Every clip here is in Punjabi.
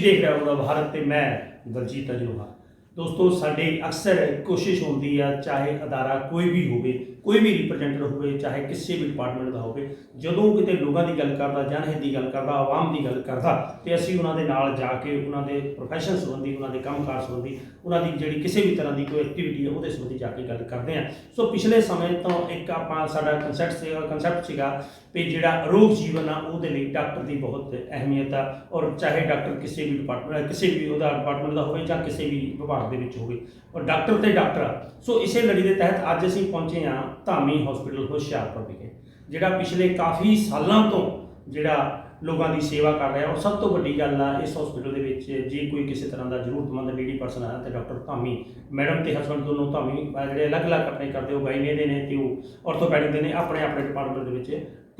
ਦੇਖ ਰਿਹਾ ਹੋ ਭਾਰਤ ਤੇ ਮੈਂ ਦਲਜੀਤ ਅਜੋਹਾ ਦੋਸਤੋ, ਸਾਡੇ ਅਕਸਰ ਕੋਸ਼ਿਸ਼ ਹੁੰਦੀ ਆ, ਚਾਹੇ ਅਦਾਰਾ ਕੋਈ ਵੀ ਹੋਵੇ ਕੋਈ ਵੀ ਰਿਪਰੈਜ਼ੈਂਟੇਟਿਵ ਹੋਵੇ, ਚਾਹੇ ਕਿਸੇ ਵੀ ਡਿਪਾਰਟਮੈਂਟ ਦਾ ਹੋਵੇ, ਜਦੋਂ ਕਿਤੇ ਲੋਕਾਂ ਦੀ ਗੱਲ ਕਰਦਾ, ਜਨਹਿਤ ਦੀ ਗੱਲ ਕਰਦਾ, ਆਵਾਮ ਦੀ ਗੱਲ ਕਰਦਾ, ਤੇ ਅਸੀਂ ਉਹਨਾਂ ਦੇ ਨਾਲ ਜਾ ਕੇ, ਉਹਨਾਂ ਦੇ ਪ੍ਰੋਫੈਸ਼ਨ ਸੰਬੰਧੀ, ਉਹਨਾਂ ਦੇ ਕੰਮਕਾਰ ਸੰਬੰਧੀ, ਉਹਨਾਂ ਦੀ ਜਿਹੜੀ ਕਿਸੇ ਵੀ ਤਰ੍ਹਾਂ ਦੀ ਕੋਈ ਐਕਟੀਵਿਟੀ ਹੈ, ਉਹਦੇ ਸੰਬੰਧੀ ਜਾ ਕੇ ਗੱਲ ਕਰਦੇ ਹਾਂ ਸੋ ਪਿਛਲੇ ਸਮੇਂ ਤੋਂ ਇੱਕ ਆਪਾਂ ਸਾਡਾ ਕਨਸੈਪਟ ਸੀਗਾ ਕਨਸੈਪਟ ਸੀਗਾ ਵੀ ਜਿਹੜਾ ਅਰੋਗ ਜੀਵਨ ਆ, ਉਹਦੇ ਲਈ ਡਾਕਟਰ ਦੀ ਬਹੁਤ ਅਹਿਮੀਅਤ ਆ, ਔਰ ਚਾਹੇ ਡਾਕਟਰ ਕਿਸੇ ਵੀ ਡਿਪਾਰਟਮੈਂਟ ਕਿਸੇ ਵੀ ਉਹਦਾ ਡਿਪਾਰਟਮੈਂਟ ਦਾ ਹੋਵੇ ਜਾਂ ਕਿਸੇ ਵੀ ਵਿਭਾਗ ਦੇ ਵਿੱਚ ਹੋਵੇ, ਔਰ ਡਾਕਟਰ ਤੇ ਡਾਕਟਰ ਆ। ਸੋ ਇਸੇ ਲੜੀ ਦੇ ਤਹਿਤ ਅੱਜ ਅਸੀਂ ਪਹੁੰਚੇ ਹਾਂ ਧਾਮੀ ਹਸਪੀਟਲ ਹੁਸ਼ਿਆਰਪੁਰ ਵਿਖੇ, ਜਿਹੜਾ ਪਿਛਲੇ ਕਾਫੀ ਸਾਲਾਂ ਤੋਂ ਜਿਹੜਾ ਲੋਕਾਂ ਦੀ ਸੇਵਾ ਕਰ ਰਿਹਾ, ਔਰ ਸਭ ਤੋਂ ਵੱਡੀ ਗੱਲ ਆ, ਇਸ ਹਸਪੀਟਲ ਦੇ ਵਿੱਚ ਜੇ ਕੋਈ ਕਿਸੇ ਤਰ੍ਹਾਂ ਦਾ ਜ਼ਰੂਰਤਮੰਦ ਲੇਡੀ ਪਰਸਨ ਆ ਤੇ ਡਾਕਟਰ ਧਾਮੀ ਮੈਡਮ ਤੇ ਹਸਬੰਡ ਦੋਨੋਂ ਧਾਮੀ ਜਿਹੜੇ ਅਲੱਗ-ਅਲੱਗ ਆਪਣੇ ਕਰਦੇ ਹੋ ਗਾਇਨੇ ਦੇ ਨੇ ਤੇ ਉਹ ਆਰਥੋਪੈਡਿਕ ਦੇ ਨੇ ਆਪਣੇ ਆਪਣੇ ਡਿਪਾਰਟਮੈਂਟ ਦੇ ਵਿੱਚ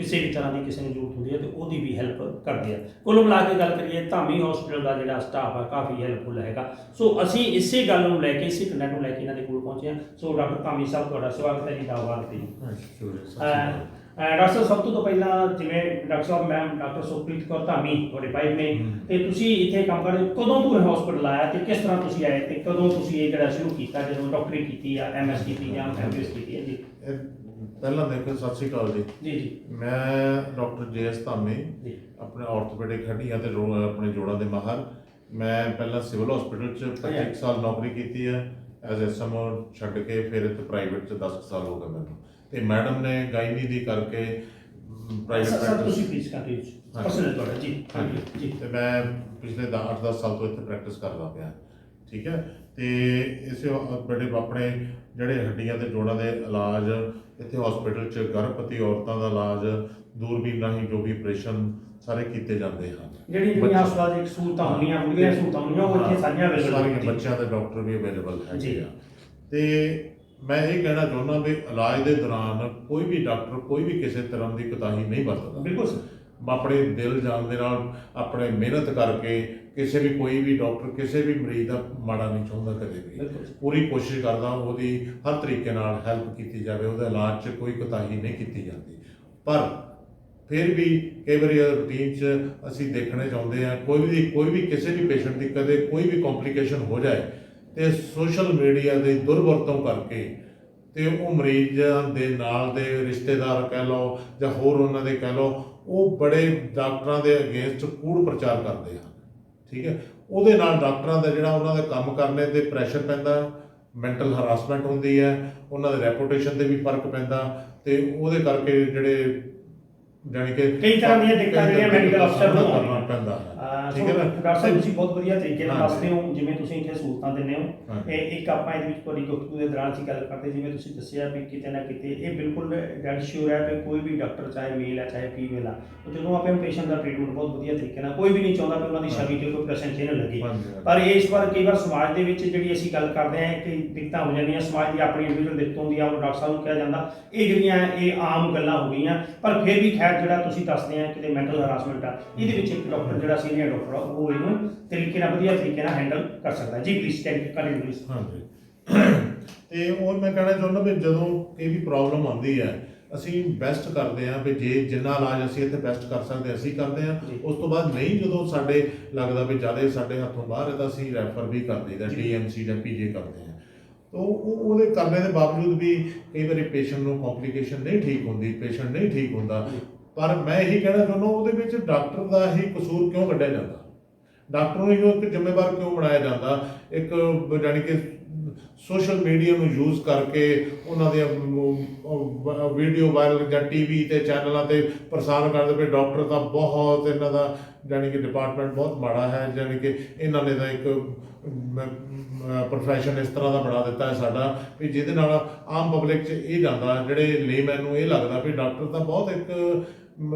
ਕਿਸੇ ਵੀ ਤਰ੍ਹਾਂ ਦੀ ਕਿਸੇ ਨੂੰ ਜ਼ਰੂਰਤ ਹੁੰਦੀ ਹੈ ਤੇ ਉਹਦੀ ਵੀ ਹੈਲਪ ਕਰਦੇ ਆ। ਕੁੱਲ ਮਿਲਾ ਕੇ ਗੱਲ ਕਰੀਏ ਧਾਮੀ ਹਸਪੀਟਲ ਦਾ ਜਿਹੜਾ ਸਟਾਫ ਆ ਕਾਫੀ ਹੈਲਪਫੁਲ ਹੈਗਾ। ਸੋ ਅਸੀਂ ਇਸੇ ਗੱਲ ਨੂੰ ਲੈ ਕੇ ਇਸੇ ਕੰਟੈਂਟ ਨੂੰ ਲੈ ਕੇ ਇਹਨਾਂ ਦੇ ਕੋਲ ਪਹੁੰਚੇ ਹਾਂ। ਸੋ ਡਾਕਟਰ ਧਾਮੀ ਸਾਹਿਬ ਤੁਹਾਡਾ ਸਵਾਗਤ ਹੈ ਜੀ ਦਾਵਾਲ ਤੇ। ਡਾਕਟਰ ਸਾਹਿਬ ਸਭ ਤੋਂ ਪਹਿਲਾਂ ਜਿਵੇਂ ਡਾਕਟਰ ਸਾਹਿਬ ਮੈਂ ਡਾਕਟਰ ਸੁਖਪ੍ਰੀਤ ਕੌਰ ਧਾਮੀ ਤੁਹਾਡੇ ਵਾਈਫ ਨੇ। ਤੇ ਤੁਸੀਂ ਇੱਥੇ ਕੰਮ ਕਰਦੇ ਹੋ, ਕਦੋਂ ਤੋਂ ਇਹ ਹਸਪੀਟਲ ਆਇਆ ਤੇ ਕਿਸ ਤਰ੍ਹਾਂ ਤੁਸੀਂ ਆਏ ਤੇ ਕਦੋਂ ਤੁਸੀਂ ਇਹ ਜਿਹੜਾ ਸ਼ੁਰੂ ਕੀਤਾ ਜਦੋਂ ਡਾਕਟਰੀ ਕੀਤੀ ਆ ਐਮਐਸ ਕੀਤੀ ਜਾਂ ਐਮਬੀਐਸ ਕੀਤੀ ਹੈ ਜੀ? ਪਹਿਲਾਂ ਦੇਖੋ ਸਤਿ ਸ਼੍ਰੀ ਅਕਾਲ ਜੀ। ਜੀ ਜੀ। ਮੈਂ ਡਾਕਟਰ ਜੇ ਐਸ ਧਾਮੀ ਜੀ। ਆਪਣੇ ਆਰਥੋਪੈਡਿਕ ਹੱਡੀਆਂ ਤੇ ਰੋ- ਆਪਣੇ ਜੋੜਾਂ ਦੇ ਮਾਹਰ। ਮੈਂ ਪਹਿਲਾਂ ਸਿਵਲ ਹਸਪੀਟਲ ਚ 25 ਸਾਲ ਨੌਕਰੀ ਕੀਤੀ ਹੈ। ਐਜ਼ ਐਸਐਮਓ ਛੱਡ ਕੇ ਫਿਰ ਇੱਥੇ ਪ੍ਰਾਈਵੇਟ ਚ 10 ਸਾਲ ਹੋ ਗਏ ਮੈਨੂੰ। ਤੇ ਮੈਡਮ ਨੇ ਗਾਇਨੀ ਦੀ ਕਰਕੇ ਪ੍ਰਾਈਵੇਟ ਸਰ ਸਰ ਤੁਸੀਂ ਪ੍ਰੈਕਟਿਸ ਪਲੀਜ਼ ਕੰਟੀਨਿਊ ਹਾਂਜੀ। ਪਰਸਨਲ ਤੁਹਾਡਾ ਜੀ। ਹਾਂਜੀ। ਜੀ। ਤੇ ਮੈਂ ਪਿਛਲੇ 8-10 ਸਾਲ ਤੋਂ ਇੱਥੇ ਪ੍ਰੈਕਟਿਸ ਕਰਦਾ ਪਿਆ। ਠੀਕ ਹੈ? ਤੇ ਇਸੇ ਬੜੇ ਆਪਣੇ ਜਿਹੜੇ ਹੱਡੀਆਂ ਤੇ ਜੋੜਾਂ ਦੇ ਇਲਾਜ ਇੱਥੇ ਹਸਪੀਟਲ 'ਚ ਗਰਭਵਤੀ ਔਰਤਾਂ ਦਾ ਇਲਾਜ ਦੂਰਬੀਨ ਰਾਹੀਂ ਜੋ ਵੀ ਆਪਰੇਸ਼ਨ ਸਾਰੇ ਕੀਤੇ ਜਾਂਦੇ ਹਨ। ਜਿਹੜੀ ਜਿਹੜੀਆਂ ਹਸਪਤਾਲ ਇੱਕ ਸਹੂਲਤਾਂ ਹੁੰਦੀਆਂ ਬੁੱਢੀਆਂ ਸਹੂਲਤਾਂ ਹੁੰਦੀਆਂ ਉਹ ਇੱਥੇ ਸਾਰੀਆਂ ਅਵੇਲੇਬਲ ਸਾਰੀਆਂ ਬੱਚਿਆਂ ਦੇ ਡਾਕਟਰ ਵੀ ਅਵੇਲੇਬਲ ਜੀ। ਹੈਗੇ ਆ। ਤੇ ਮੈਂ ਇਹ ਕਹਿਣਾ ਚਾਹੁੰਦਾ ਵੀ ਇਲਾਜ ਦੇ ਦੌਰਾਨ ਕੋਈ ਵੀ ਡਾਕਟਰ ਕੋਈ ਵੀ ਕਿਸੇ ਤਰ੍ਹਾਂ ਦੀ ਕੋਤਾਹੀ ਨਹੀਂ ਵਰਤਦਾ। ਬਿਲਕੁਲ ਆਪਣੇ ਦਿਲ ਜਾਨ ਦੇ ਨਾਲ ਆਪਣੇ ਮਿਹਨਤ ਕਰਕੇ ਕਿਸੇ ਵੀ ਕੋਈ ਵੀ ਡਾਕਟਰ ਕਿਸੇ ਵੀ ਮਰੀਜ਼ ਦਾ ਮਾੜਾ ਨਹੀਂ ਚਾਹੁੰਦਾ ਕਦੇ ਵੀ। ਪੂਰੀ ਕੋਸ਼ਿਸ਼ ਕਰਦਾ ਉਹਦੀ ਹਰ ਤਰੀਕੇ ਨਾਲ ਹੈਲਪ ਕੀਤੀ ਜਾਵੇ ਉਹਦੇ ਇਲਾਜ 'ਚ ਕੋਈ ਕੋਤਾਹੀ ਨਹੀਂ ਕੀਤੀ ਜਾਂਦੀ। ਪਰ ਫਿਰ ਵੀ ਕਈ ਵਾਰੀ ਰੂਟੀਨ 'ਚ ਅਸੀਂ ਦੇਖਣੇ ਚਾਹੁੰਦੇ ਹਾਂ ਕੋਈ ਵੀ ਕੋਈ ਵੀ ਕਿਸੇ ਵੀ ਪੇਸ਼ੈਂਟ ਦੀ ਕਦੇ ਕੋਈ ਵੀ ਕੰਪਲਿਕੇਸ਼ਨ ਹੋ ਜਾਏ ਤੇ ਸੋਸ਼ਲ ਮੀਡੀਆ ਦੀ ਦੁਰਵਰਤੋਂ ਕਰਕੇ ਤੇ ਉਹ ਮਰੀਜ਼ਾਂ ਦੇ ਨਾਲ ਦੇ ਰਿਸ਼ਤੇਦਾਰ ਕਹਿ ਲਓ ਜਾਂ ਹੋਰ ਉਹਨਾਂ ਦੇ ਕਹਿ ਲਓ ਉਹ ਬੜੇ ਡਾਕਟਰਾਂ ਦੇ ਅਗੇਂਸਟ ਕੂੜ ਪ੍ਰਚਾਰ ਕਰਦੇ ਹਨ। ਠੀਕ ਹੈ? ਉਹਦੇ ਨਾਲ ਡਾਕਟਰਾਂ ਦਾ ਜਿਹੜਾ ਉਹਨਾਂ ਦਾ ਕੰਮ ਕਰਨੇ ਤੇ ਪ੍ਰੈਸ਼ਰ ਪੈਂਦਾ ਮੈਂਟਲ ਹਰਾਸਮੈਂਟ ਹੁੰਦੀ ਹੈ ਉਹਨਾਂ ਦੇ ਰੈਪੂਟੇਸ਼ਨ ਤੇ ਵੀ ਫ਼ਰਕ ਪੈਂਦਾ ਤੇ ਉਹਦੇ ਕਰਕੇ ਜਿਹੜੇ ਜਾਣੀ ਕਿ ਕਈ ਤਰ੍ਹਾਂ ਦੀਆਂ ਦਿੱਕਤਾਂ ਜਿਹੜੀਆਂ medical ਅਫਸਰ ਨੂੰ। ਪੈਂਦਾ ਠੀਕ ਹੈ ਨਾ? ਡਾਕਟਰ ਸਾਹਿਬ ਤੁਸੀਂ ਬਹੁਤ ਵਧੀਆ ਤਰੀਕੇ ਨਾਲ ਹਾਂਜੀ। ਦੱਸਦੇ ਹੋ ਜਿਵੇਂ ਤੁਸੀਂ ਇੱਥੇ ਸਹੂਲਤਾਂ ਦਿੰਦੇ ਹੋ। ਇਹ ਇੱਕ ਆਪਾਂ ਇਹਦੇ ਵਿੱਚ ਤੁਹਾਡੀ ਗੁਫ਼ਤਗੂ ਦੇ ਦੌਰਾਨ ਅਸੀਂ ਗੱਲ ਕਰਦੇ ਜਿਵੇਂ ਤੁਸੀਂ ਦੱਸਿਆ ਵੀ ਕਿਤੇ ਨਾ ਕਿਤੇ ਇਹ ਬਿਲਕੁਲ ਡੈਡ ਸ਼ੋਰ ਹੈ ਕਿ ਕੋਈ ਵੀ ਡਾਕਟਰ ਚਾਹੇ ਮੇਲ ਹੈ ਚਾਹੇ ਫੀਮੇਲ ਆ ਉਹ ਜਦੋਂ ਆਪਣੇ ਪੇਸ਼ੈਂਟ ਦਾ ਟ੍ਰੀਟਮੈਂਟ ਬਹੁਤ ਵਧੀਆ ਤਰੀਕੇ ਨਾਲ ਕੋਈ ਵੀ ਨਹੀਂ ਚਾਹੁੰਦਾ ਕਿ ਉਹਨਾਂ ਦੀ ਛਵੀ ਤੇ ਕੋਈ ਪ੍ਰੈਸ਼ਰ ਚੇਨ ਲੱਗੇ ਹਾਂਜੀ। ਪਰ ਇਸ ਵਾਰ ਕਈ ਵਾਰ ਸਮਾਜ ਦੇ ਵਿੱਚ ਜਿਹੜੀ ਅਸੀਂ ਗੱਲ ਕਰਦੇ ਹਾਂ ਕਿ ਦਿੱਕਤਾਂ ਹੋ ਜਾਂਦੀਆਂ ਸਮਾਜ ਦੀ ਆਪਣੀ ਇੰਡੀਵਿਜੂਅਲ ਦਿੱਕਤ ਹੁੰਦੀ ਆ ਉਹ ਡਾਕਟਰ ਸਾਹਿਬ ਨੂੰ ਕਿਹਾ ਜਾਂਦਾ ਇਹ ਜਿਹੜੀਆਂ ਇਹ ਆਮ ਗੱਲਾਂ ਹੋ ਗਈਆਂ ਪਰ ਫਿਰ ਵੀ ਖੈਰ ਜਿਹੜਾ ਤੁਸੀਂ ਦੱਸਦੇ ਆ ਕਿਤੇ ਮੈਂਟਲ ਹਰਾਸਮੈਂਟ ਆ ਇਹਦੇ ਵਿੱਚ ਇੱਕ ਡਾਕਟਰ ਜਿਹੜਾ ਸੀਨੀਅਰ ਆ ਉਹ ਇਹਨੂੰ ਤਰੀਕੇ ਨਾਲ ਵਧੀਆ ਤਰੀਕੇ ਨਾਲ ਹੈਂਡਲ ਕਰ ਸਕਦਾ ਜੀ ਪਲੀਜ਼ ਕੰਟੀਨਿਊ ਪਲੀਜ਼ ਹਾਂਜੀ ਤੇ ਉਹ ਮੈਂ ਕਹਿਣਾ ਚਾਹੁੰਦਾ ਵੀ ਜਦੋਂ ਇਹ ਵੀ ਪ੍ਰੋਬਲਮ ਆਉਂਦੀ ਹੈ ਅਸੀਂ ਬੈਸਟ ਕਰਦੇ ਹਾਂ ਵੀ ਜੇ ਜਿੰਨਾ ਇਲਾਜ ਅਸੀਂ ਇੱਥੇ ਬੈਸਟ ਕਰ ਸਕਦੇ ਅਸੀਂ ਕਰਦੇ ਜੀ। ਉਸ ਤੋਂ ਬਾਅਦ ਨਹੀਂ ਜਦੋਂ ਸਾਡੇ ਲੱਗਦਾ ਵੀ ਜ਼ਿਆਦਾ ਸਾਡੇ ਹੱਥੋਂ ਬਾਹਰ ਹੈ ਤਾਂ ਅਸੀਂ ਰੈਫਰ ਵੀ ਕਰ ਦਈਦਾ। ਡੀਐਮਸੀ ਜਾਂ ਪੀਜੀ ਕਰਦੇ ਹਾਂ ਤਾਂ ਉਹ ਉਹਦੇ ਕਰਨੇ ਦੇ ਬਾਵਜੂਦ ਵੀ ਕਈ ਵਾਰੀ ਪੇਸ਼ੈਂਟ ਨੂੰ ਕੰਪਲਿਕੇਸ਼ਨ ਨਹੀਂ ਠੀਕ ਹੁੰਦੀ ਪੇਸ਼ੈਂਟ ਨਹੀਂ ਠੀਕ ਹੁੰਦਾ। ਪਰ ਮੈਂ ਇਹੀ ਕਹਿਣਾ ਚਾਹੁੰਦਾ ਉਹਦੇ ਵਿੱਚ ਡਾਕਟਰ ਦਾ ਹੀ ਕਸੂਰ ਕਿਉਂ ਕੱਢਿਆ ਜਾਂਦਾ? ਡਾਕਟਰ ਨੂੰ ਹੀ ਇੱਕ ਜ਼ਿੰਮੇਵਾਰ ਕਿਉਂ ਬਣਾਇਆ ਜਾਂਦਾ? ਇੱਕ ਜਾਨੀ ਕਿ ਸੋਸ਼ਲ ਮੀਡੀਆ ਨੂੰ ਯੂਜ਼ ਕਰਕੇ ਉਹਨਾਂ ਦੀਆਂ ਵੀਡੀਓ ਵਾਇਰਲ ਜਾਂ ਟੀਵੀ ਤੇ ਚੈਨਲਾਂ ਤੇ ਪ੍ਰਸਾਰ ਕਰਦੇ ਪਏ ਡਾਕਟਰ ਤਾਂ ਬਹੁਤ ਇਹਨਾਂ ਦਾ ਜਾਨੀ ਕਿ ਡਿਪਾਰਟਮੈਂਟ ਬਹੁਤ ਮਾੜਾ ਹੈ ਜਾਨੀ ਕਿ ਇਹਨਾਂ ਨੇ ਤਾਂ ਇੱਕ ਪ੍ਰੋਫੈਸ਼ਨ ਇਸ ਤਰ੍ਹਾਂ ਦਾ ਬਣਾ ਦਿੱਤਾ ਹੈ ਸਾਡਾ ਵੀ ਜਿਹਦੇ ਨਾਲ ਆਮ ਪਬਲਿਕ 'ਚ ਇਹ ਜਾਂਦਾ, ਜਿਹੜੇ ਲੇਮੈਨ ਨੂੰ ਇਹ ਲੱਗਦਾ ਵੀ ਡਾਕਟਰ ਤਾਂ ਬਹੁਤ ਇੱਕ ਮ,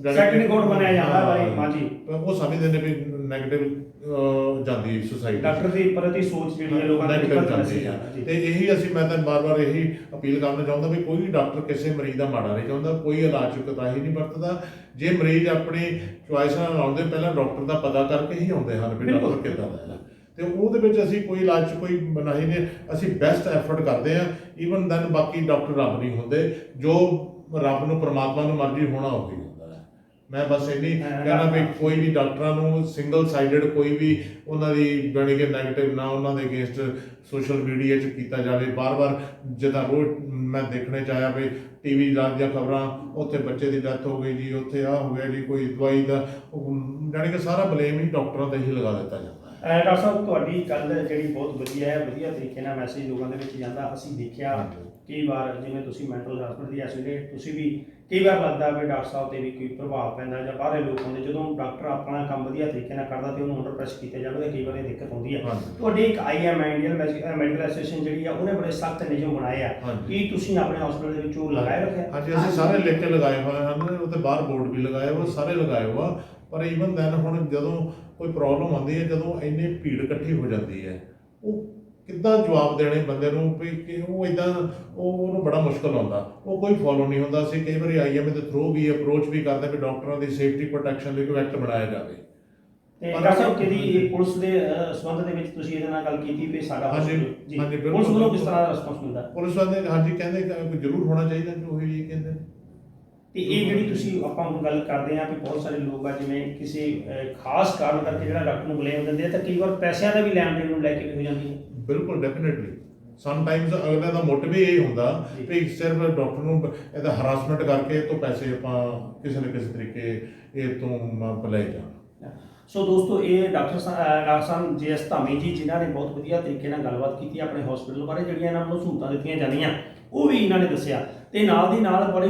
ਜਾਣੀ ਕਿ- Second god ਬਣਿਆ ਜਾਂਦਾ ਹੈ ਹਾਂ। ਹਾਂਜੀ। ਉਹ ਸਮਝਦੇ ਨੇ ਵੀ 네ਗੇਟਿਵ ਜਾਂਦੀ ਸੋਸਾਇਟੀ ਡਾਕਟਰ ਦੀ ਪ੍ਰਤੀ ਸੋਚ ਜਿਹੜੀ ਹੈ ਲੋਕਾਂ ਦੀ ਜਾਂਦੀ ਹੈ ਤੇ ਇਹੀ ਅਸੀਂ ਮੈਂ ਤਾਂ ਬਾਰ-ਬਾਰ ਇਹੀ ਅਪੀਲ ਕਰਨਾ ਚਾਹੁੰਦਾ ਵੀ ਕੋਈ ਡਾਕਟਰ ਕਿਸੇ ਮਰੀਜ਼ ਦਾ ਮਾੜਾ ਨਹੀਂ ਚਾਹੁੰਦਾ ਕੋਈ ਇਲਾਜ ਕੋਤਾਹੀ ਨਹੀਂ ਵਰਤਦਾ ਜੇ ਮਰੀਜ਼ ਆਪਣੀ ਚੁਆਇਸ ਨਾਲ ਆਉਂਦੇ ਪਹਿਲਾਂ ਡਾਕਟਰ ਦਾ ਪਤਾ ਕਰਕੇ ਹੀ ਆਉਂਦੇ ਹਨ ਵੀ। ਡਾਕਟਰ ਕਿੱਦਾਂ ਦਾ ਹੈ ਤੇ ਉਹਦੇ ਵਿੱਚ ਅਸੀਂ ਕੋਈ ਇਲਾਜ ਕੋਈ ਮਨਾਹੀ ਨਹੀਂ ਅਸੀਂ ਬੈਸਟ ਐਫਰਟ ਕਰਦੇ ਆ ਈਵਨ ਦੈਨ ਬਾਕੀ ਡਾਕਟਰ ਰੱਬ ਨਹੀਂ ਹੁੰਦੇ ਜੋ ਰੱਬ ਨੂੰ ਪ੍ਰਮਾਤਮਾ ਨੂੰ ਮਰਜ਼ੀ ਹੋਣਾ ਉਹੀ ਹੁੰਦਾ ਹੈ ਮੈਂ ਬਸ ਇੰਨੀ ਹਾਂ, ਕਹਿਣਾ ਵੀ। ਕੋਈ ਵੀ ਡਾਕਟਰਾਂ ਨੂੰ ਸਿੰਗਲ ਸਾਈਡਡ ਕੋਈ ਵੀ ਉਹਨਾਂ ਦੀ ਜਾਣੀ ਕਿ ਨੈਗੇਟਿਵ ਨਾ ਉਹਨਾਂ ਦੇ ਅਗੇਂਸਟ ਸੋਸ਼ਲ ਮੀਡੀਆ 'ਚ ਕੀਤਾ ਜਾਵੇ ਬਾਰ-ਬਾਰ ਜਿੱਦਾਂ ਰੋਜ਼ ਮੈਂ ਦੇਖਣੇ ਚ ਆਇਆ ਵੀ ਟੀਵੀ ਰਾਤ ਦੀਆਂ ਖਬਰਾਂ ਉੱਥੇ ਬੱਚੇ ਦੀ ਡੈਥ ਹੋ ਗਈ ਜੀ ਉੱਥੇ ਆ ਹੋ ਗਿਆ ਜੀ ਕੋਈ ਦਵਾਈ ਦਾ ਜਾਣੀ ਕਿ ਸਾਰਾ ਬਲੇਮ ਹੀ ਡਾਕਟਰਾਂ ਤੇ ਹੀ ਲਗਾ ਦਿੱਤਾ ਜਾਂਦਾ ਡਾਕਟਰ ਸਾਹਿਬ ਤੁਹਾਡੀ ਗੱਲ ਜਿਹੜੀ ਬਹੁਤ ਵਧੀਆ ਹੈ ਵਧੀਆ ਤਰੀਕੇ ਨਾਲ ਮੈਸੇਜ ਲੋਕਾਂ ਦੇ ਵਿੱਚ ਜਾਂਦਾ ਅਸੀਂ ਦੇਖਿਆ। ਕਈ ਵਾਰ ਜਿਵੇਂ ਤੁਸੀਂ ਮੈਂਟਲ ਹਸਪੀਟਲ ਦੀ ਐਸੋਸੀਏਟ ਤੁਸੀਂ ਵੀ ਕਈ ਵਾਰ ਲੱਗਦਾ ਵੀ ਡਾਕਟਰ ਸਾਹਿਬ ਤੇ ਵੀ ਕੋਈ ਪ੍ਰਭਾਵ ਪੈਂਦਾ ਜਾਂ ਬਾਹਰੇ ਲੋਕ ਹੁੰਦੇ ਜਦੋਂ ਡਾਕਟਰ ਆਪਣਾ ਕੰਮ ਵਧੀਆ ਤਰੀਕੇ ਨਾਲ ਕਰਦਾ ਤੇ ਉਹਨੂੰ ਅੰਡਰ ਪ੍ਰੈਸ ਕੀਤਾ ਤਾਂ ਕਈ ਵਾਰ ਇਹ ਦਿੱਕਤ ਆਉਂਦੀ ਹੈ ਤੁਹਾਡੇ ਇੱਕ ਆਈਐਮ ਇੰਡੀਅਨ ਮੈਡੀਕਲ ਐਸੋਸੀਏਸ਼ਨ ਜਿਹੜੀ ਆ ਉਹਨੇ ਬੜੇ ਸਖਤ ਨਿਯਮ ਬਣਾਏ ਆ ਕੀ ਤੁਸੀਂ ਆਪਣੇ ਹਸਪੀਟਲ ਦੇ ਵਿੱਚ ਉਹ ਲਗਾਏ ਰੱਖਿਆ। ਹਾਂਜੀ ਅਸੀਂ ਸਾਰੇ ਲਿਖ ਕੇ ਲਗਾਏ ਹੋਏ ਹਨ ਉੱਤੇ ਬਾਹਰ ਬੋਰਡ ਵੀ ਲਗਾਏ ਹੋਏ ਸਾਰੇ ਲਗਾਏ ਹੋਏ ਆ ਪਰ ਈਵਨ ਦੈਨ ਹੁਣ ਜਦੋਂ ਕੋਈ ਪ੍ਰੋਬਲਮ ਆਉਂਦੀ ਹੈ ਜਦੋਂ ਇੰਨੀ ਭੀੜ ਇਕੱਠੀ ਹੋ ਜਾਂਦੀ ਹੈ ਉਹ ਕਿੱਦਾਂ ਜਵਾਬ ਦੇਣੇ ਬੰਦੇ ਨੂੰ ਵੀ ਕਿ ਉਹ ਇਦਾਂ ਉਹ ਉਹਨੂੰ ਬੜਾ ਮੁਸ਼ਕਲ ਆਉਂਦਾ। ਉਹ ਕੋਈ ਫੋਲੋ ਨਹੀਂ ਹੁੰਦਾ। ਅਸੀਂ ਕਈ ਵਾਰੀ ਆਈਐਮ ਦੇ ਥਰੂ ਵੀ ਅਪਰੋਚ ਵੀ ਕਰਦੇ ਵੀ ਡਾਕਟਰਾਂ ਦੀ ਸੇਫਟੀ ਪ੍ਰੋਟੈਕਸ਼ਨ ਲਈ ਕੋਈ ਐਕਟ ਬਣਾਇਆ ਜਾਵੇ। ਤੇ ਪਰ ਡਾਕਟਰ ਸਾਹਿਬ ਅਸੀਂ- ਕਿਹਦੀ ਇਹ ਪੁਲਿਸ ਦੇ ਸੰਬੰਧ ਦੇ ਵਿੱਚ ਤੁਸੀਂ ਇਹਦੇ ਨਾਲ ਗੱਲ ਕੀਤੀ ਵੀ ਸਾਡਾ ਹਾਂਜੀ, ਹਾਂਜੀ, ਬਿਲਕੁਲ, ਪੁਲਿਸ ਵੱਲੋਂ ਕਿਸ ਬਿਲਕੁਲ। ਤਰ੍ਹਾਂ ਦਾ ਰਿਸਪੌਂਸ ਮਿਲਦਾ? ਪੁਲਿਸ ਵਾਲੇ ਹਾਂਜੀ ਕਹਿੰਦੇ ਕਿ ਜ਼ਰੂਰ ਹੋਣਾ ਚਾਹੀਦਾ ਕਿ ਉਹ ਹੀ ਕਹਿੰਦੇ। ਨੇ ਤੇ ਇਹ ਜਿਹੜੀ ਤੁਸੀਂ ਆਪਾਂ ਹੁਣ ਗੱਲ ਕਰਦੇ ਆ ਕਿ ਬਹੁਤ ਸਾਰੇ ਲੋਕ ਆ ਜਿਵੇਂ ਕਿਸੇ ਖਾਸ ਕਾਰਨ ਕਰਕੇ ਜਿਹੜਾ ਡਾਕਟਰ ਨੂੰ ਬਲੇਮ ਦਿੰਦੇ ਆ ਤਾਂ ਕਈ ਵਾਰ ਪੈਸਿਆਂ ਦਾ ਵੀ ਲੈਣ ਦੇਣ ਨੂੰ ਲੈ ਕੇ ਵੀ ਹੋ ਜਾਂਦੀ ਹੈ। ਬਿਲਕੁਲ ਡੈਫੀਨਿਟਲੀ ਸਮਟਾਈਮਸ ਅਗਲੇ ਦਾ ਮੋਟਿਵ ਇਹ ਹੁੰਦਾ। ਵੀ ਸਿਰਫ ਡਾਕਟਰ ਨੂੰ ਇਹਦਾ ਹਰਾਸਮੈਂਟ ਕਰਕੇ ਤੋਂ ਪੈਸੇ ਆਪਾਂ ਕਿਸੇ ਨਾ ਕਿਸੇ ਤਰੀਕੇ ਇਹ ਤੋਂ ਲੈ ਜਾਣ ਸੋ ਦੋਸਤੋ ਇਹ ਡਾਕਟਰ ਸਾਹਿਬ ਜੀਐਸ ਧਾਮੀ ਜੀ ਜਿਨ੍ਹਾਂ ਨੇ ਬਹੁਤ ਵਧੀਆ ਤਰੀਕੇ ਨਾਲ ਗੱਲਬਾਤ ਕੀਤੀ ਆਪਣੇ ਹਸਪੀਟਲ ਬਾਰੇ ਜਿਹੜੀਆਂ ਇਹਨਾਂ ਨੂੰ ਸਹੂਲਤਾਂ ਦਿੱਤੀਆਂ ਜਾਂਦੀਆਂ ਉਹ ਵੀ ਇਹਨਾਂ ਨੇ ਦੱਸਿਆ। ਤੇ ਨਾਲ ਦੀ ਨਾਲ ਬੜੀ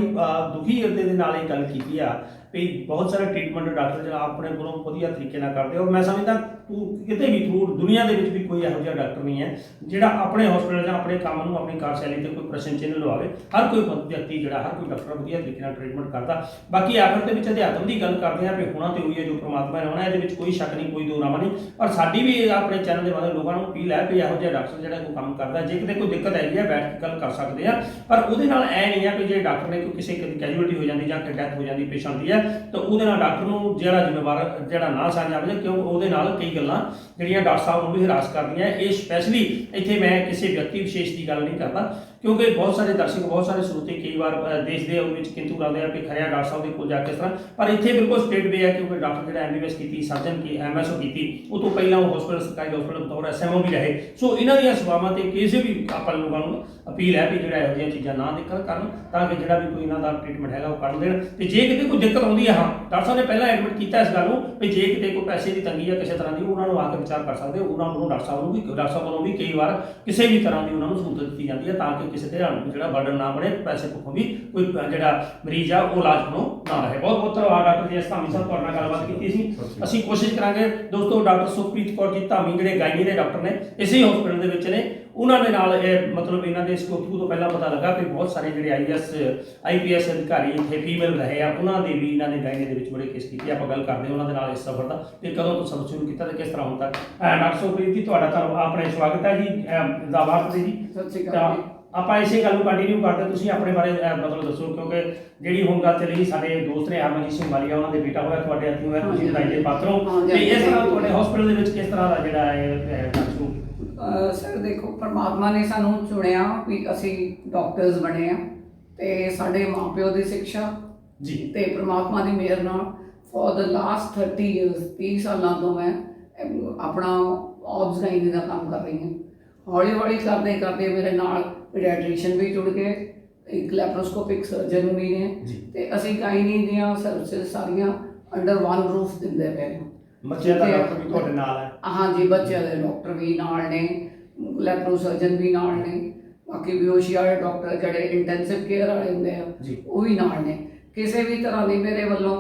ਦੁਖੀ ਹਿਰਦੇ ਦੇ ਨਾਲ ਇਹ ਗੱਲ ਕੀਤੀ ਆ ਵੀ ਬਹੁਤ ਸਾਰੇ ਟ੍ਰੀਟਮੈਂਟ ਡਾਕਟਰ ਜਿਹੜਾ ਆਪਣੇ ਕੋਲੋਂ ਵਧੀਆ ਤਰੀਕੇ ਨਾਲ ਕਰਦੇ ਔਰ ਮੈਂ ਸਮਝਦਾ ਤੂੰ ਕਿਤੇ ਵੀ ਥਰੂ ਦੁਨੀਆ ਦੇ ਵਿੱਚ ਵੀ ਕੋਈ ਇਹੋ ਜਿਹਾ ਡਾਕਟਰ ਨਹੀਂ ਹੈ, ਜਿਹੜਾ ਆਪਣੇ ਹਸਪੀਟਲ ਜਾਂ ਆਪਣੇ ਕੰਮ ਨੂੰ, ਆਪਣੀ ਕਾਰਜਸ਼ੈਲੀ ਤੇ ਕੋਈ ਪ੍ਰਸ਼ਨ ਚਿੰਨ੍ਹ ਲਵਾਵੇ। ਹਰ ਕੋਈ ਬ- ਵਿਅਕਤੀ ਜਿਹੜਾ, ਹਰ ਕੋਈ ਡਾਕਟਰ ਵਧੀਆ ਤਰੀਕੇ ਨਾਲ ਟ੍ਰੀਟਮੈਂਟ ਕਰਦਾ। ਬਾਕੀ ਆਖਰ ਦੇ ਵਿੱਚ ਅਧਿਆਤਮ ਦੀ ਗੱਲ ਕਰਦੇ ਆ ਵੀ ਹੋਣਾ ਤੇ ਹੋਈ ਹੈ ਜੋ ਪ੍ਰਮਾਤਮਾ ਨੇ ਹੋਣਾ ਇਹਦੇ ਵਿੱਚ ਕੋਈ ਸ਼ੱਕ ਨਹੀਂ, ਕੋਈ ਦੋ ਰਾਮਾ ਨਹੀਂ। ਪਰ ਸਾਡੀ ਵੀ ਆਪਣੇ ਚੈਨਲ ਦੇ ਬਾਰੇ ਲੋਕਾਂ ਨੂੰ ਅਪੀਲ ਹੈ ਵੀ ਇਹੋ ਜਿਹਾ ਡਾਕਟਰ ਜਿਹੜਾ ਕੋਈ ਕੰਮ ਕਰਦਾ, ਜੇ ਕਿਤੇ ਕੋਈ ਦਿੱਕਤ ਆਈ ਹੈ, ਬੈਠ ਕੇ ਗੱਲ ਕਰ ਸਕਦੇ ਆ ਪਰ ਉਹਦੇ ਨਾਲ ਐ ਨਹੀਂ ਹੈ ਕਿ ਜੇ ਡਾਕਟਰ ਨੇ ਕੋਈ ਕਿਸੇ ਕਦੀ ਕੈਜੂਅਲਟੀ ਹੋ ਜਾਂਦੀ ਜਾਂ ਕਿ ਡੈਥ ਹੋ ਜਾਂਦੀ ਪੇਸ਼ੈਂਟ ਦੀ ਹੈ, ਤਾਂ ਉਹਦੇ ਨਾਲ ਡਾਕਟਰ ਨੂੰ ਜਿਹੜਾ ਜ਼ਿੰਮੇਵਾਰ, ਜਿਹੜਾ ਨਾ ਸਾਂਝਾ ਜਾਵੇ, ਕਿਉਂ ਉਹਦੇ ਨਾਲ ਕਈ ਗੱਲਾਂ ਜਿਹੜੀਆਂ ਡਾਕਟਰ ਸਾਹਿਬ ਨੂੰ ਵੀ ਹਰਾਸ ਕਰਦੀਆਂ ਇਹ ਸਪੈਸ਼ਲੀ ਇੱਥੇ ਮੈਂ ਕਿਸੇ ਵਿਅਕਤੀ ਵਿਸ਼ੇਸ਼ ਦੀ ਗੱਲ ਨਹੀਂ ਕਰਦਾ ਕਿਉਂਕਿ ਬਹੁਤ ਸਾਰੇ ਦਰਸ਼ਕ ਬਹੁਤ ਸਾਰੇ ਸਰੋਤੇ ਕਈ ਵਾਰ ਅ, ਦੇਸ਼ ਦੇ ਵਿੱਚ ਕਿੰਤੂ ਕਰਦੇ ਆ ਕਿ ਖਰਿਆ ਡਾਕਟਰ ਸਾਹਿਬ ਦੇ ਕੋਲ ਜਾ ਕੇ ਇਸ ਤਰ੍ਹਾਂ ਪਰ ਇੱਥੇ ਬਿਲਕੁਲ ਸਟੇਟ ਵੇ ਹੈ ਕਿਉਂਕਿ ਡਾਕਟਰ ਜਿਹੜਾ ਐਮਬੀਬੀਐਸ ਕੀਤੀ ਸਰਜਨ ਕੀ ਐਮਐਸਓ ਕੀਤੀ ਉਹ ਤੋਂ ਪਹਿਲਾਂ ਉਹ ਹਸਪੀਟਲ ਸਰਕਾਰੀ ਹਸਪੀਟਲ ਬਤੌਰ ਐਸਐਮਓ ਵੀ ਰਹੇ। ਸੋ ਇਹਨਾਂ ਦੀਆਂ ਸੇਵਾਵਾਂ ਤੇ ਕਿਸੇ ਵੀ ਆਪਾਂ ਲੋਕਾਂ ਨੂੰ ਅਪੀਲ ਹੈ ਵੀ ਜਿਹੜਾ ਇਹੋ ਜਿਹੀਆਂ ਚੀਜ਼ਾਂ ਨਾ ਦਿੱਕਤ ਕਰਨ ਤਾਂ ਕਿ ਜਿਹੜਾ ਵੀ ਕੋਈ ਇਹਨਾਂ ਦਾ ਟ੍ਰੀਟਮੈਂਟ ਹੈਗਾ ਉਹ ਕਰ ਦੇਣ। ਤੇ ਜੇ ਕਿਤੇ ਕੋਈ ਦਿੱਕਤ ਆਉਂਦੀ ਹੈ ਹਾਂ ਡਾਕਟਰ ਸਾਹਿਬ ਨੇ ਪਹਿਲਾਂ ਐਡਮਿਟ ਕੀਤਾ ਇਸ ਗੱਲ ਨੂੰ ਵੀ ਜੇ ਕਿਤੇ ਕੋਈ ਪੈਸੇ ਦੀ ਤੰਗੀ ਹੈ ਕਿਸੇ ਤਰ੍ਹਾਂ ਦੀ ਉਹਨਾਂ ਨੂੰ ਆ ਕੇ ਵਿਚਾਰ ਕਰ ਸਕਦੇ। ਉਹਨਾਂ ਨੂੰ ਡਾਕਟਰ ਸਾਹਿਬ ਨੂੰ ਵੀ ਡਾਕਟਰ ਸਾਹਿਬ ਵੱਲੋਂ ਵੀ ਕਈ ਵਾਰ ਕਿਸੇ ਵੀ ਤਰ੍ਹਾਂ ਦੀ ਉਹਨਾਂ ਨੂੰ ਸਹੂਲਤ ਦਿੱਤੀ ਜਾਂਦੀ ਹੈ ਤਾਂ ਕਿ ਕਿਸੇ ਤੇ ਜਿਹੜਾ ਬਰਡਨ ਨਾ ਬਣੇ ਪੈਸੇ ਪੱਖੋਂ ਵੀ ਕੋਈ ਜਿਹੜਾ ਮਰੀਜ਼ ਆ ਉਹ ਇਲਾਜ ਨੂੰ ਨਾ ਰਹੇ। ਬਹੁਤ ਬਹੁਤ ਧੰਨਵਾਦ ਡਾਕਟਰ ਜੀ ਧਾਮੀ ਸਾਹਿਬ ਤੁਹਾਡੇ ਨਾਲ ਗੱਲਬਾਤ ਕੀਤੀ ਸੀ। ਅਸੀਂ ਕੋਸ਼ਿਸ਼ ਕਰਾਂਗੇ ਦੋਸਤੋ ਡਾਕਟਰ ਸੁਖਪ੍ਰੀਤ ਕੌਰ ਜੀ ਧਾਮੀ ਜਿਹੜੇ ਗਾਇਨੀ ਦੇ ਡਾਕਟਰ ਨੇ ਇਸੇ ਹਸਪੀਟਲ ਦੇ ਵਿੱਚ ਨੇ। ਉਹਨਾਂ ਦੇ ਨਾਲ ਇਹ ਮਤਲਬ ਇਹਨਾਂ ਦੇ ਸਕੋਪੂ ਤੋਂ ਪਹਿਲਾਂ ਪਤਾ ਲੱਗਾ ਕਿ ਬਹੁਤ ਸਾਰੇ ਜਿਹੜੇ ਆਈਐਸ ਆਈਪੀਐਸ ਅਧਿਕਾਰੀ ਇੱਥੇ ਫੀਮੇਲ ਰਹੇ ਆ ਉਹਨਾਂ ਦੇ ਵੀ ਇਹਨਾਂ ਨੇ ਗਾਇਨੀ ਦੇ ਵਿੱਚ ਬੜੇ ਕੇਸ ਕੀਤੇ ਆਪਾਂ ਗੱਲ ਕਰਦੇ ਉਹਨਾਂ ਦੇ ਨਾਲ ਇਸ ਸਫਰ ਦਾ ਤੇ ਕਦੋਂ ਤੋਂ ਸਫ਼ਰ ਸ਼ੁਰੂ ਕੀਤਾ ਤੇ ਕਿਸ ਤਰ੍ਹਾਂ ਅਹ ਡਾਕਟਰ ਸੁਖਪ੍ਰੀਤ ਜੀ ਤੁਹਾਡਾ ਧੰਨਵਾਦ ਆਪਣੇ ਸਵਾਗਤ ਹੈ ਜੀ ਤੇ ਜੀ ਸਤਿ ਸ਼੍ਰੀ ਤਾਂ ਅਕਾਲ। ਆਪਾਂ ਇਸੇ ਗੱਲ ਨੂੰ ਕੰਟੀਨਿਊ ਕਰਦੇ ਤੁਸੀਂ ਆਪਣੇ ਬਾਰੇ ਮਤਲਬ ਦੱਸੋ ਕਿਉਂਕਿ ਜਿਹੜੀ ਹੁਣ ਗੱਲ ਚੱਲੀ ਸਾਡੇ ਦੋਸਤ ਨੇ ਹਰਮਨਜੀਤ ਸਿੰਘ ਵਾਲੀਆ ਉਹਨਾਂ ਦੇ ਬੇਟਾ ਹੋਇਆ ਤੁਹਾਡੇ ਹੱਥੋਂ ਹੋਇਆ ਤੁਸੀਂ। ਵਧਾਈ ਦੇ ਪਾਤਰੋਂ ਤੇ ਇਸ ਤਰ੍ਹਾਂ। ਤੁਹਾਡੇ ਹਸਪੀਟਲ ਦੇ ਵਿੱਚ ਕਿਸ ਤਰ੍ਹਾਂ ਦਾ ਜਿਹੜਾ ਹੈ ਸਰ ਦੇਖੋ ਪਰਮਾਤਮਾ ਨੇ ਸਾਨੂੰ ਚੁਣਿਆ ਵੀ ਅਸੀਂ ਡਾਕਟਰਸ ਬਣੇ ਆ ਤੇ ਸਾਡੇ ਮਾਪਿਓ ਦੀ ਸਿੱਖਿਆ ਜੀ। ਤੇ ਪ੍ਰਮਾਤਮਾ ਦੀ ਮਿਹਰ ਨਾਲ ਫॉर द ਲਾਸਟ 30 ਇਅਰਸ 30 ਸਾਲਾਂ ਤੋਂ ਮੈਂ ਆਪਣਾ ਆਬਸ ਗਾਇਨੀ ਦਾ ਕੰਮ ਕਰ ਰਹੀ ਹਾਂ। ਹੌਲੀ ਹੌਲੀ ਕਰਦੇ ਕਰਦੇ ਮੇਰੇ ਨਾਲ ਪੀਡੀਆਟ੍ਰੀਸ਼ੀਅਨ ਵੀ ਜੁੜ ਗਏ ਇੱਕ ਲੈਪਰੋਸਕੋਪਿਕ ਸਰਜਨ ਵੀ ਨੇ ਤੇ ਅਸੀਂ ਗਾਇਨੀ ਦੀਆਂ ਸਰਵਿਸਿਜ਼ ਸਾਰੀਆਂ ਅੰਡਰ ਵਨ ਰੂਫ ਦਿੰਦੇ ਪਏ ਹਾਂ। ਬੱਚਿਆਂ ਦਾ ਠੀਕ ਹੈ। ਡਾਕਟਰ ਵੀ ਤੁਹਾਡੇ ਨਾਲ ਹੈ। ਹਾਂਜੀ ਬੱਚਿਆਂ ਦੇ ਡਾਕਟਰ ਵੀ ਨਾਲ ਨੇ ਲੈਪਰੋ ਸਰਜਨ ਵੀ ਨਾਲ ਨੇ ਬਾਕੀ ਬੇਹੋਸ਼ੀ ਵਾਲੇ ਡਾਕਟਰ ਜਿਹੜੇ ਇੰਟੈਂਸਿਵ ਕੇਅਰ ਵਾਲੇ ਹੁੰਦੇ ਆ ਜੀ। ਉਹ ਵੀ ਨਾਲ ਨੇ। ਕਿਸੇ ਵੀ ਤਰ੍ਹਾਂ ਦੀ ਮੇਰੇ ਵੱਲੋਂ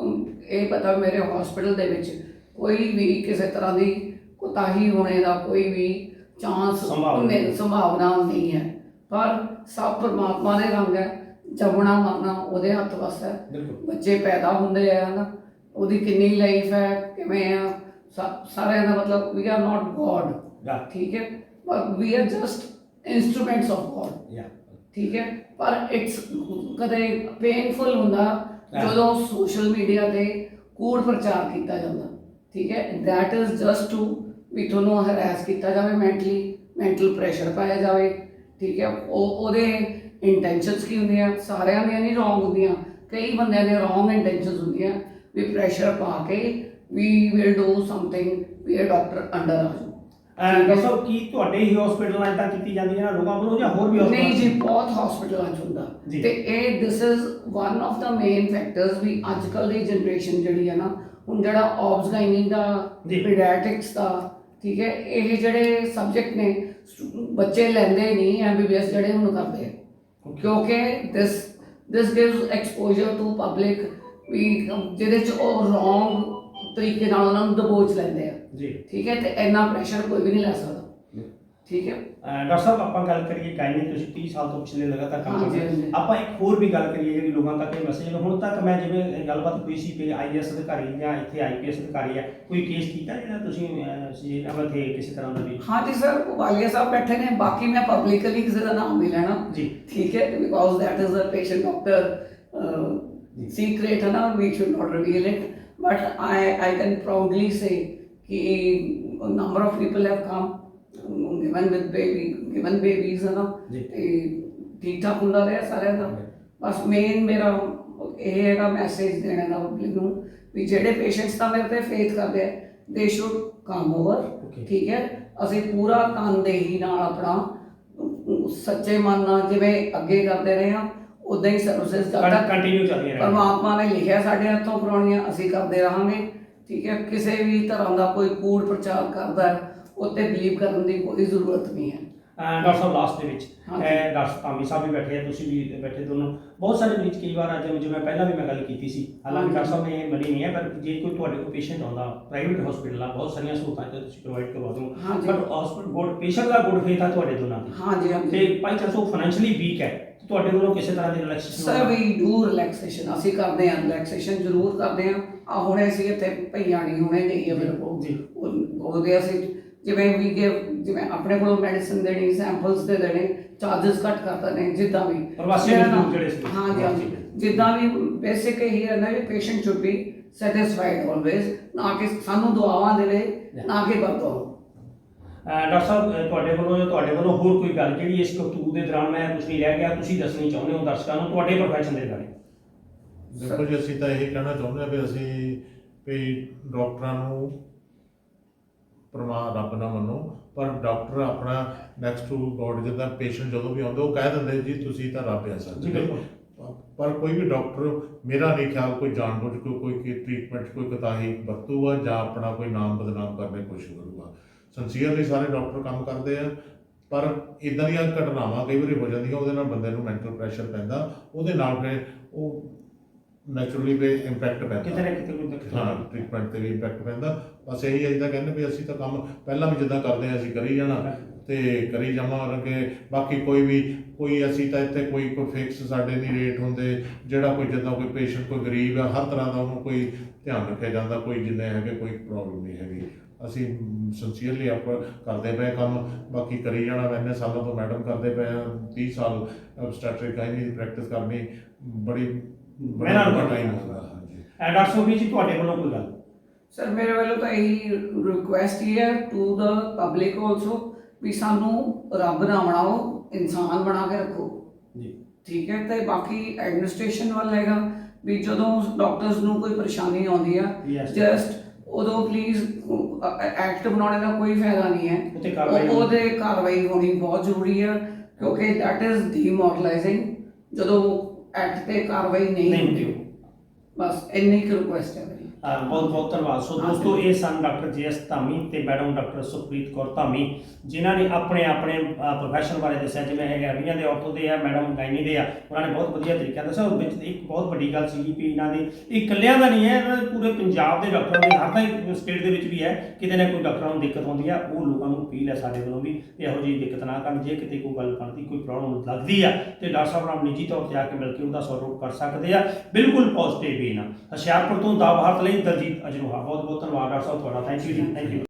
ਅਮ, ਇਹ ਪਤਾ ਮੇਰੇ ਹਸਪੀਟਲ ਦੇ ਵਿੱਚ ਕੋਈ ਵੀ ਕਿਸੇ ਤਰ੍ਹਾਂ ਦੀ ਕੁਤਾਹੀ ਹੋਣੇ ਦਾ ਕੋਈ ਵੀ ਚਾਂਸ ਸੰਭਾਵਨਾ। ਸੰਭਾਵਨਾ ਨਹੀਂ ਹੈ। ਪਰ ਸਭ ਪਰਮਾਤਮਾ ਦੇ ਰੰਗ ਹੈ ਜੰਮਣਾ ਮਰਨਾ ਉਹਦੇ ਹੱਥ ਵਸ ਹੈ। ਬਿਲਕੁਲ। ਬੱਚੇ ਪੈਦਾ ਹੁੰਦੇ ਆ ਨਾ ਉਹਦੀ ਕਿੰਨੀ ਲਾਈਫ ਹੈ ਕਿਵੇਂ ਆ ਸਾਰਿਆਂ ਦਾ ਮਤਲਬ ਵੀ ਆਰ ਨਾਟ ਗੋਡ ਠੀਕ ਹੈ? ਪਰ we are just instruments of god ਯਾ ਠੀਕ ਹੈ? ਪਰ ਇਟਸ ਕਦੇ ਪੇਨਫੁਲ ਹੁੰਦਾ. ਜਦੋਂ ਸੋਸ਼ਲ ਮੀਡੀਆ ਤੇ ਕੂੜ ਪ੍ਰਚਾਰ ਕੀਤਾ ਜਾਂਦਾ ਠੀਕ ਹੈ? ਥੈਟ ਇਜ਼ ਜਸਟ ਟੂ ਵੀ ਤੁਹਾਨੂੰ ਹਰਾਸ ਕੀਤਾ ਜਾਵੇ ਮੈਂਟਲੀ ਮੈਂਟਲ ਪ੍ਰੈਸ਼ਰ ਪਾਇਆ ਜਾਵੇ ਠੀਕ ਹੈ? ਉਹ ਉਹਦੇ ਇੰਟੈਂਸ਼ਨਸ ਕੀ ਹੁੰਦੀਆਂ? ਸਾਰਿਆਂ ਦੀਆਂ ਨਹੀਂ ਰੋਂਗ ਹੁੰਦੀਆਂ। ਕਈ ਬੰਦਿਆਂ ਦੇ ਰੋਂਗ ਇੰਟੈਂਸ਼ਨਸ ਹੁੰਦੀਆਂ। ਵੀ ਪ੍ਰੈਸ਼ਰ ਪਾ ਕੇ ਵੀ ਵਿਲ ਡੂ ਸਮਥਿੰਗ ਵੀ ਇਹ ਡਾਕਟਰ ਅੰਡਰ ਆ ਡਾਕਟਰ ਸਾਹਿਬ ਕੀ ਤੁਹਾਡੇ ਹੀ ਹਸਪੀਟਲਾਂ 'ਚ ਤਾਂ ਕੀਤੀ ਜਾਂਦੀ ਹੈ ਨਾ ਲੋਕਾਂ ਵੱਲੋਂ ਜਾਂ ਹੋਰ ਵੀ ਨਹੀਂ hospitals 'ਚ? ਜੀ ਬਹੁਤ ਹਸਪੀਟਲਾਂ 'ਚ ਹੁੰਦਾ ਜੀ। ਤੇ ਇਹ this is one of the main factors ਵੀ ਅੱਜ ਕੱਲ ਦੀ ਜਨਰੇਸ਼ਨ ਜਿਹੜੀ ਹੈ ਨਾ ਹੁਣ ਜਿਹੜਾ ਆਬਸ ਗਾਇਨਿੰਗ ਦਾ ਜੀ। ਪੀਡੀਆਟ੍ਰਿਕਸ ਦਾ ਠੀਕ ਹੈ ਇਹ ਜਿਹੜੇ ਸਬਜੈਕਟ ਨੇ ਸਟੂ- ਬੱਚੇ ਲੈਂਦੇ ਨਹੀਂ ਐਮਬੀਬੀਐਸ ਜਿਹੜੇ ਹੁਣ ਕਰਦੇ ਆ Okay. ਕਿਉਂਕਿ this this gives exposure to public ਵੀ ਜਿਹਦੇ ਚ ਉਹ ਰੋਂਗ ਤਰੀਕੇ ਨਾਲ ਉਹਨਾਂ ਨੂੰ ਦਬੋਚ ਲੈਂਦੇ ਆ। ਜੀ। ਠੀਕ ਹੈ ਤੇ ਇੰਨਾ ਪ੍ਰੈਸ਼ਰ ਕੋਈ ਵੀ ਨਹੀਂ ਲੈ ਸਕਦਾ। ਠੀਕ ਹੈ। ਡਾਕਟਰ ਸਾਹਿਬ ਆਪਾਂ ਗੱਲ ਕਰੀਏ ਗਾਇਨੀ ਤੁਸੀਂ 30 ਸਾਲ ਤੋਂ ਪਿਛਲੇ ਲਗਾਤਾਰ ਕੰਮ ਹਾਂਜੀ, ਕਰਦੇ ਹੋ। ਹਾਂਜੀ। ਆਪਾਂ ਇੱਕ ਹੋਰ ਵੀ ਗੱਲ ਕਰੀਏ ਜਿਹੜੀ ਲੋਕਾਂ ਤੱਕ ਇਹ ਮੈਸੇਜ ਹੁਣ ਤੱਕ ਮੈਂ ਜਿਵੇਂ ਗੱਲਬਾਤ ਹੋਈ ਸੀ ਕਿ ਆਈਐਸ ਅਧਿਕਾਰੀ ਜਾਂ ਇੱਥੇ ਆਈਪੀਐਸ ਅਧਿਕਾਰੀ ਹੈ ਕੋਈ ਕੇਸ ਕੀਤਾ ਜਿਹੜਾ ਤੁਸੀਂ ਅਹ, ਸੀ ਅਮਲ ਥੇ ਕਿਸੇ ਤਰ੍ਹਾਂ ਦਾ ਵੀ? ਹਾਂਜੀ ਸਰ ਵਾਲੀਆ ਸਾਹਿਬ ਬੈਠੇ ਨੇ ਬਾਕੀ ਮੈਂ ਪਬਲਿਕਲੀ ਕਿਸੇ ਦਾ ਨਾਮ ਨਹੀਂ ਲੈਣਾ। ਜੀ। ਠੀਕ ਹੈ because is a patient doctor uh, secret ਹੈ ਨਾ we should not reveal it. But I I can proudly say ਕਿ a number of people have come um, given with baby given babies ਹੈ ਨਾ। ਤੇ ਠੀਕ ਠਾਕ ਹੁੰਦਾ ਰਿਹਾ ਸਾਰਿਆਂ ਦਾ ਬਸ ਮੇਨ ਮੇਰਾ ਇਹ ਹੈਗਾ ਮੈਸੇਜ ਦੇਣਾ ਦਾ ਪਬਲਿਕ ਨੂੰ ਵੀ ਜਿਹੜੇ ਪੇਸ਼ੈਂਟਸ ਤਾਂ ਮੇਰੇ ਤੇ ਫੇਥ ਕਰਦੇ ਆ ਦੇ ਸ਼ੁਡ ਕਮ ਓਵਰ. ਠੀਕ ਹੈ ਅਸੀਂ ਪੂਰਾ ਤਨਦੇਹੀ ਨਾਲ ਆਪਣਾ ਸੱਚੇ ਮਨ ਨਾਲ ਜਿਵੇਂ ਅੱਗੇ ਕਰਦੇ ਰਹੇ ਹਾਂ ਉਦਾਂ ਹੀ ਸਰਵਿਸਿਜ਼ ਜਦ ਤੱਕ ਕੰਟੀਨਿਊ ਚੱਲਦੀਆਂ ਰਹਿਣ ਪਰਮਾਤਮਾ ਨੇ ਲਿਖਿਆ ਸਾਡੇ ਹੱਥੋਂ ਕਰਾਉਣੀਆਂ ਅਸੀਂ ਕਰਦੇ ਰਹਾਂਗੇ। ਠੀਕ ਹੈ ਕਿਸੇ ਵੀ ਤਰ੍ਹਾਂ ਦਾ ਕੋਈ ਕੂੜ ਪ੍ਰਚਾਰ ਕਰਦਾ ਹੈ ਉੱਤੇ ਬਲੀਵ ਕਰਨ ਦੀ ਕੋਈ ਜ਼ਰੂਰਤ ਨਹੀਂ ਹੈ। ਡਾਕਟਰ ਸਾਹਿਬ ਲਾਸਟ ਦੇ ਵਿੱਚ। ਡਾਕਟਰ ਤਾਮੀ ਸਾਹਿਬ ਵੀ ਬੈਠੇ ਆ ਤੁਸੀਂ ਵੀ ਬੈਠੇ ਦੋਨੋਂ। ਬਹੁਤ ਸਾਰੇ ਮਰੀਜ਼ ਕਈ ਵਾਰ ਜਿਵੇਂ ਜਿਵੇਂ ਪਹਿਲਾਂ ਵੀ ਮੈਂ ਗੱਲ ਕੀਤੀ ਸੀ। ਹਾਲਾਂਕਿ। ਡਾਕਟਰ ਸਾਹਿਬ ਨੇ ਇਹ ਮਨੀ ਨਹੀਂ ਹੈ ਪਰ ਜੇ ਕੋਈ ਤੁਹਾਡੇ ਕੋਲ ਪੇਸ਼ੈਂਟ ਆਉਂਦਾ ਪ੍ਰਾਈਵੇਟ ਹਸਪੀਟਲ ਆ ਬਹੁਤ ਸਾਰੀਆਂ ਸਹੂਲਤਾਂ ਇੱਥੇ ਤੁਸੀਂ ਪ੍ਰੋਵਾਈਡ ਕਰਵਾ ਹਾਂਜੀ। ਪਰ ਹਸਪੀਟਲ ਗੁੱਡ ਪੇਸ਼ੈਂਟ ਦਾ ਗੁੱਡ ਫੇਥ ਆ ਤੁਹਾਡੇ ਦੋਨਾਂ ਦੀ ਹਾਂਜੀ ਹਾਂਜੀ। ਤੇ ਬਾਈ ਚਾਂਸ ਉਹ ਫਾਈਨੈਂਸ਼ੀਅਲੀ ਵੀਕ ਹੈ। ਤੇ ਤੁਹਾਡੇ ਵੱਲੋਂ ਕਿਸੇ ਤਰ੍ਹਾਂ ਦੀ relaxation sir we do relaxation ਅਸੀਂ ਕਰਦੇ ਹਾਂ ਰਿਲੈਕਸੇਸ਼ਨ ਜ਼ਰੂਰ ਕਰਦੇ ਹਾਂ। ਆ ਹੁਣੇ ਅਸੀਂ ਇੱਥੇ ਭਈਆਣੀ ਹੁਣੇ ਗਈ ਹੈ ਮੇਰੇ ਕੋਲ। ਜੀ। ਉਹ- ਉਹਦੇ ਅਸੀਂ ਜਿਵੇਂ ਵੀ ਗਿਵ ਜਿਵੇਂ ਆਪਣੇ ਕੋਲੋਂ ਮੈਡੀਸਿਨ ਦੇਣੀ ਸੈਂਪਲਸ ਦੇ ਦੇਣੇ ਚਾਰजेस ਕੱਟ ਕਰ ਦਿੰਦੇ ਜਿੱਦਾਂ ਵੀ। ਪ੍ਰਵਾਸੀ ਮੇਰਾ ਮਜ਼ਦੂਰ ਨਾਮ- ਜਿਹੜੇ ਸੀ। ਹਾਂਜੀ ਹਾਂਜੀ ਜਿੱਦਾਂ ਵੀ ਬੇਸਿਕ ਇਹੀ ਰਹਿੰਦਾ ਵੀ patient should be satisfied always ਨਾ ਕਿ ਸਾਨੂੰ ਦੁਆਵਾਂ ਦੇਵੇ ਨਾ ਕਿ ਅਹ ਡਾਕਟਰ ਸਾਹਿਬ ਤੁਹਾਡੇ ਵੱਲੋਂ ਜਾਂ ਤੁਹਾਡੇ ਵੱਲੋਂ ਹੋਰ ਕੋਈ ਗੱਲ ਜਿਹੜੀ ਇਸ ਕਤੂਰ ਦੇ ਦੌਰਾਨ ਮੈਂ ਕੁਝ ਨਹੀਂ ਰਹਿ ਗਿਆ ਤੁਸੀਂ ਦੱਸਣੀ ਚਾਹੁੰਦੇ ਹੋ ਦਰਸ਼ਕਾਂ ਨੂੰ ਤੁਹਾਡੇ ਪ੍ਰੋਫੈਸ਼ਨ ਦੇ ਬਾਰੇ। ਦੇਖੋ ਜੀ ਅਸੀਂ ਤਾਂ ਇਹ ਕਹਿਣਾ ਚਾਹੁੰਦੇ ਹਾਂ ਵੀ ਅਸੀਂ ਵੀ ਡਾਕਟਰਾਂ ਨੂੰ ਪਰਮਾ ਰੱਬ ਨਾ ਮੰਨੋ ਪਰ ਡਾਕਟਰ ਆਪਣਾ ਨੈਕਸਟ ਟੂ ਗੋਡ ਜਿੱਦਾਂ ਪੇਸ਼ੈਂਟ ਜਦੋਂ ਵੀ ਆਉਂਦੇ ਉਹ ਕਹਿ ਦਿੰਦੇ ਜੀ ਤੁਸੀਂ ਤਾਂ ਰੱਬ ਆ ਜੀ ਸਕਦੇ ਪਰ ਕੋਈ ਵੀ ਡਾਕਟਰ ਮੇਰਾ ਨਹੀਂ ਖਿਆਲ ਕੋਈ ਜਾਣਬੁੱਝ ਕੇ ਕੋਈ ਕੀ ਟ੍ਰੀਟਮੈਂਟ ਕੋਈ ਕਤਾਹੀ ਵਰਤੂਗਾ ਜਾਂ ਆਪਣਾ ਕੋਈ ਨਾਮ ਬਦਨਾਮ ਕਰਨ ਦੀ ਕੋਸ਼ਿਸ਼ ਕਰੂਗਾ। ਸਿੰਸੀਅਰਲੀ ਸਾਰੇ ਡਾਕਟਰ ਕੰਮ ਕਰਦੇ ਆ ਪਰ ਇਦਾਂ ਦੀਆਂ ਘਟਨਾਵਾਂ ਕਈ ਵਾਰੀ ਹੋ ਜਾਂਦੀਆਂ ਉਹਦੇ ਨਾਲ ਬੰਦੇ ਨੂੰ ਮੈਂਟਲ ਪ੍ਰੈਸ਼ਰ ਪੈਂਦਾ ਉਹਦੇ ਨਾਲ ਫਿਰ ਉਹ ਨੈਚੁਰਲੀ ਵੀ ਇੰਪੈਕਟ ਪੈਂਦਾ। ਕਿਤੇ ਨਾ ਕਿਤੇ ਕੋਈ ਹਾਂ ਟ੍ਰੀਟਮੈਂਟ ਤੇ ਵੀ ਇੰਪੈਕਟ ਪੈਂਦਾ। ਬਸ ਇਹੀ ਹੈ ਜਿੱਦਾਂ ਕਹਿੰਦੇ ਵੀ ਅਸੀਂ ਤਾਂ ਕੰਮ ਪਹਿਲਾਂ ਵੀ ਜਿੱਦਾਂ ਕਰਦੇ ਹਾਂ ਅਸੀਂ ਕਰੀ ਜਾਣਾ ਤੇ ਕਰੀ ਜਾਵਾਂਗੇ ਬਾਕੀ ਕੋਈ ਵੀ ਕੋਈ ਅਸੀਂ ਤਾਂ ਇੱਥੇ ਕੋਈ ਕੋਈ ਫਿਕਸ ਸਾਡੇ ਨਹੀਂ ਰੇਟ ਹੁੰਦੇ ਜਿਹੜਾ ਕੋਈ ਜਿੱਦਾਂ ਕੋਈ ਪੇਸ਼ੈਂਟ ਕੋਈ ਗਰੀਬ ਆ ਹਰ ਤਰ੍ਹਾਂ ਦਾ ਉਹਨੂੰ ਕੋਈ ਧਿਆਨ ਰੱਖਿਆ ਜਾਂਦਾ ਕੋਈ ਜਿੰਨੇ ਹੈਗੇ ਕੋਈ ਪ੍ਰੋਬਲਮ ਨਹੀਂ ਹੈਗੀ। ਅਸੀਂ ਸਿੰਸੀਅਰਲੀ ਆਪ ਕਰਦੇ ਪਏ ਕੰਮ ਬਾਕੀ ਕਰੀ ਜਾਣਾ ਮੈਂ ਇੰਨੇ ਸਾਲਾਂ ਤੋਂ ਮੈਡਮ ਕਰਦੇ ਪਏ ਆ 30 ਸਾਲ ਸਟੈਟਰੀ ਗਾਇਨੀ ਦੀ ਪ੍ਰੈਕਟਿਸ ਕਰਨੀ ਬੜੀ ਕਰਨੀ। ਟਾਈਮ ਹੁੰਦਾ ਹਾਂਜੀ ਅਹ ਡਾਕਟਰ ਸਾਹਿਬ ਜੀ ਤੁਹਾਡੇ ਵੱਲੋਂ ਕੋਈ ਗੱਲ ਸਰ ਮੇਰੇ ਵੱਲੋਂ ਤਾਂ ਇਹੀ ਰਿਕੁਐਸਟ ਹੀ ਹੈ ਟੂ ਦਾ ਪਬਲਿਕ ਆਲਸੋ ਵੀ ਸਾਨੂੰ ਰੱਬ ਨਾ ਬਣਾਓ ਇਨਸਾਨ ਬਣਾ ਕੇ ਰੱਖੋ ਜੀ ਠੀਕ ਹੈ ਤੇ ਬਾਕੀ ਐਡਮਿਨਿਸਟ੍ਰੇਸ਼ਨ ਵੱਲ ਹੈਗਾ ਵੀ ਜਦੋਂ ਡਾਕਟਰਸ ਨੂੰ ਕੋਈ ਪਰੇਸ਼ਾਨੀ ਆਉਂਦੀ ਆ. ਜਸਟ ਉਦੋਂ ਪਲੀਜ਼ ਐਕਟ ਬਣਾਉਣੇ ਦਾ ਕੋਈ ਫਾਇਦਾ ਨਹੀਂ ਹੈ। ਉੱਤੇ ਕਾਰਵਾਈ ਉਹ- ਉਹਦੇ ਕਾਰਵਾਈ ਹੋਣੀ ਬਹੁਤ ਜ਼ਰੂਰੀ ਹੈ ਕਿਉਂਕਿ ਦੈਟ ਇਜ਼ ਡੀਮੋਰਲਾਈਜ਼ਿੰਗ ਜਦੋਂ ਐਕਟ ਤੇ ਕਾਰਵਾਈ ਨਹੀਂ ਨਹੀਂ ਹੁੰਦੀ। ਹੁੰਦੀ। ਬਸ ਇੰਨੀ ਕੁ ਰਿਕੁਐਸਟ ਹੈ। ਮੇਰੀ ਬਹੁਤ ਬਹੁਤ ਧੰਨਵਾਦ। ਸੋ ਦੋਸਤੋ ਇਹ ਸਨ ਡਾਕਟਰ ਜੀਐਸ ਧਾਮੀ ਤੇ ਮੈਡਮ ਡਾਕਟਰ ਸੁਪ੍ਰੀਤ ਕੌਰ ਧਾਮੀ ਜਿਨ੍ਹਾਂ ਨੇ ਆਪਣੇ ਆਪਣੇ ਪ੍ਰੋਫੈਸ਼ਨ ਬਾਰੇ ਦੱਸਿਆ। ਜਿਵੇਂ ਇਹ ਹੱਡੀਆਂ ਦੇ ਔਰਥੋ ਦੇ ਆ ਮੈਡਮ ਗਾਇਨੀ ਦੇ ਆ ਉਹਨਾਂ ਨੇ ਬਹੁਤ ਵਧੀਆ ਤਰੀਕੇ ਦੱਸਿਆ। ਉਹ ਵਿੱਚ ਇੱਕ ਬਹੁਤ ਵੱਡੀ ਗੱਲ ਸੀਗੀ ਵੀ ਇਹਨਾਂ ਦੇ ਇਹ ਇਕੱਲਿਆਂ ਦਾ ਨਹੀਂ ਹੈ ਇਹਨਾਂ ਦੇ ਪੂਰੇ ਪੰਜਾਬ ਦੇ ਡਾਕਟਰਾਂ ਦੇ ਹਰ ਤਾਂ ਸਟੇਟ ਦੇ ਵਿੱਚ ਵੀ ਹੈ। ਕਿਤੇ ਨਾ ਕੋਈ ਡਾਕਟਰਾਂ ਨੂੰ ਦਿੱਕਤ ਆਉਂਦੀ ਆ ਉਹ ਲੋਕਾਂ ਨੂੰ ਅਪੀਲ ਹੈ ਸਾਡੇ ਵੱਲੋਂ ਵੀ ਇਹੋ ਜਿਹੀ ਦਿੱਕਤ ਨਾ ਕਰਨ। ਜੇ ਕਿਤੇ ਕੋਈ ਗੱਲ ਬਣਦੀ ਕੋਈ ਪ੍ਰੋਬਲਮ ਲੱਗਦੀ ਆ ਤੇ ਡਾਕਟਰ ਸਾਹਿਬ ਨਾਲ ਨਿੱਜੀ ਤੌਰ ਤੇ ਆ ਕੇ ਮਿਲ ਕੇ ਉਹਦਾ ਸੌਲਵ ਕਰ ਸਕਦੇ ਆ। ਬਿਲਕੁਲ ਪੋਜ਼ਿਟਿਵ ਵੀ ਨਾ ਹੁਸ਼ਿਆਰਪੁਰ ਤੋਂ ਦਾ ਭਾਰਤ ਲਈ ਦਲਜੀਤ ਅਜਰੋਹਾ ਬਹੁਤ ਬਹੁਤ ਧੰਨਵਾਦ ਡਾਕਟਰ ਸਾਹਿਬ ਤੁਹਾਡਾ। Thank you ji thank you